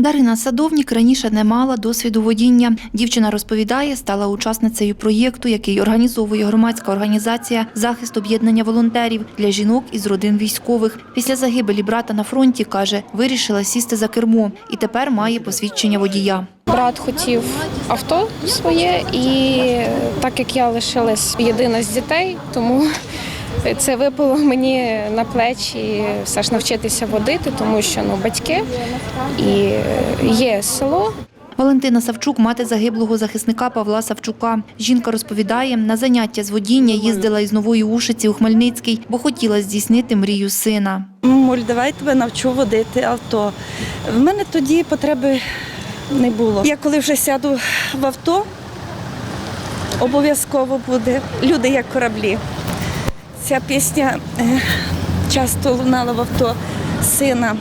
Дарина Садовнік раніше не мала досвіду водіння. Дівчина розповідає, стала учасницею проєкту, який організовує громадська організація Захист об'єднання волонтерів для жінок із родин військових. Після загибелі брата на фронті каже, вирішила сісти за кермо і тепер має посвідчення водія. Брат хотів авто своє, і так як я лишилась єдина з дітей, тому це випало мені на плечі все ж навчитися водити, тому що ну батьки і є село. Валентина Савчук, мати загиблого захисника Павла Савчука. Жінка розповідає, на заняття з водіння їздила із Нової Ушиці у Хмельницький, бо хотіла здійснити мрію сина. Муль, давай тебе навчу водити авто. В мене тоді потреби не було. Я коли вже сяду в авто, обов'язково буде люди як кораблі. Ця пісня е, часто лунала в авто сина.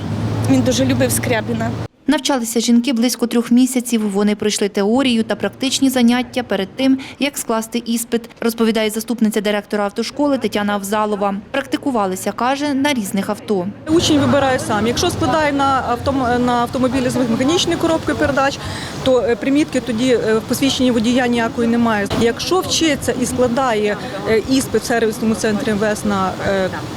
Він дуже любив Скрябіна. Навчалися жінки близько трьох місяців. Вони пройшли теорію та практичні заняття перед тим, як скласти іспит, розповідає заступниця директора автошколи Тетяна Авзалова. Практикувалися, каже, на різних авто. Учень вибирає сам. Якщо складає на автом- на автомобілі з механічною коробкою передач, то е, примітки тоді е, в посвідченні водія ніякої немає. Якщо вчиться і складає е, іспит в сервісному центрі МВС на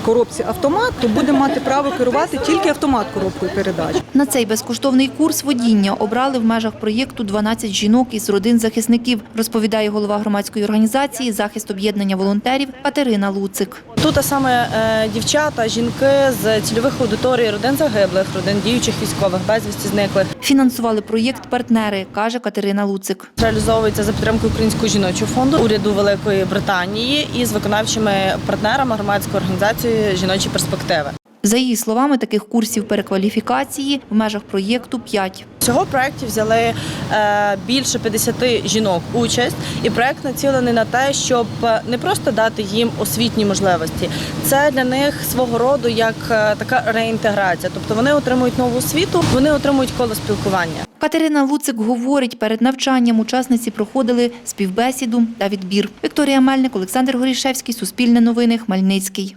коробці автомат, то буде мати право керувати тільки автомат коробкою передач. На цей безкоштовний курс водіння обрали в межах проєкту 12 жінок із родин захисників, розповідає голова громадської організації Захист об'єднання волонтерів Катерина Луцик. Тут саме е, дівчата, жінки з цільових аудиторій, родин загиблих, родин діючих військових, безвісті зниклих. Фінансували проєкт партнери, каже Катерина Луцик. Реалізовується за підтримки Українського жіночого фонду уряду Великої Британії і з виконавчими партнерами громадської організації жіночі перспективи. За її словами, таких курсів перекваліфікації в межах проєкту 5. Всього в проєкті взяли е, більше 50 жінок участь, і проєкт націлений на те, щоб е, не просто дати їм освітні можливості. Це для них свого роду як е, така реінтеграція. Тобто вони отримують нову освіту, вони отримують коло спілкування. Катерина Луцик говорить, перед навчанням учасниці проходили співбесіду та відбір. Вікторія Мельник, Олександр Горішевський, Суспільне новини, Хмельницький.